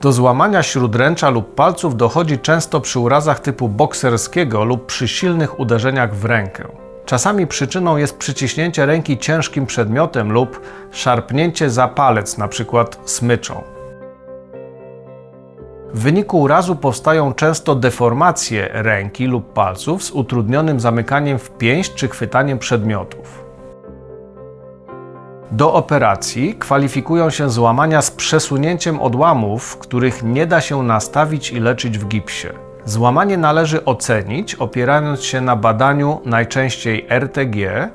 Do złamania śródręcza lub palców dochodzi często przy urazach typu bokserskiego lub przy silnych uderzeniach w rękę. Czasami przyczyną jest przyciśnięcie ręki ciężkim przedmiotem lub szarpnięcie za palec, np. smyczą. W wyniku urazu powstają często deformacje ręki lub palców z utrudnionym zamykaniem w pięść czy chwytaniem przedmiotów. Do operacji kwalifikują się złamania z przesunięciem odłamów, których nie da się nastawić i leczyć w gipsie. Złamanie należy ocenić opierając się na badaniu najczęściej RTG,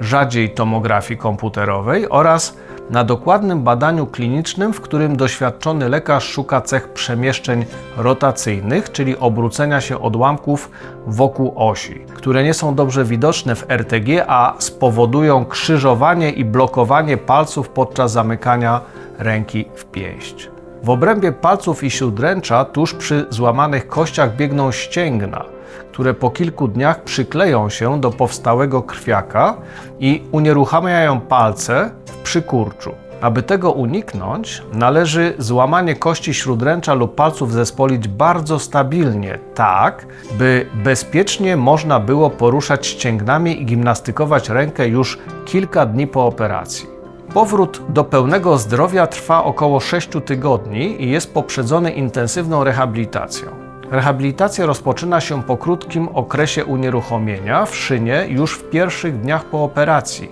rzadziej tomografii komputerowej oraz na dokładnym badaniu klinicznym, w którym doświadczony lekarz szuka cech przemieszczeń rotacyjnych, czyli obrócenia się odłamków wokół osi, które nie są dobrze widoczne w RTG, a spowodują krzyżowanie i blokowanie palców podczas zamykania ręki w pięść. W obrębie palców i śródręcza tuż przy złamanych kościach biegną ścięgna, które po kilku dniach przykleją się do powstałego krwiaka i unieruchamiają palce w przykurczu. Aby tego uniknąć, należy złamanie kości śródręcza lub palców zespolić bardzo stabilnie, tak by bezpiecznie można było poruszać ścięgnami i gimnastykować rękę już kilka dni po operacji. Powrót do pełnego zdrowia trwa około 6 tygodni i jest poprzedzony intensywną rehabilitacją. Rehabilitacja rozpoczyna się po krótkim okresie unieruchomienia w szynie już w pierwszych dniach po operacji,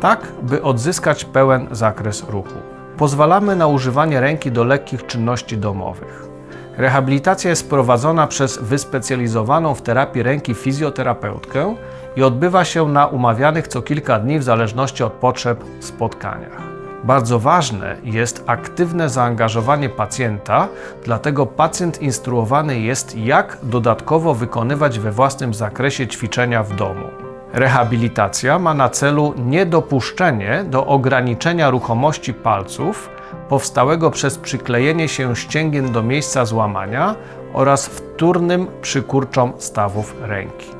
tak by odzyskać pełen zakres ruchu. Pozwalamy na używanie ręki do lekkich czynności domowych. Rehabilitacja jest prowadzona przez wyspecjalizowaną w terapii ręki fizjoterapeutkę i odbywa się na umawianych co kilka dni w zależności od potrzeb spotkaniach. Bardzo ważne jest aktywne zaangażowanie pacjenta, dlatego pacjent instruowany jest, jak dodatkowo wykonywać we własnym zakresie ćwiczenia w domu. Rehabilitacja ma na celu niedopuszczenie do ograniczenia ruchomości palców powstałego przez przyklejenie się ścięgien do miejsca złamania oraz wtórnym przykurczom stawów ręki.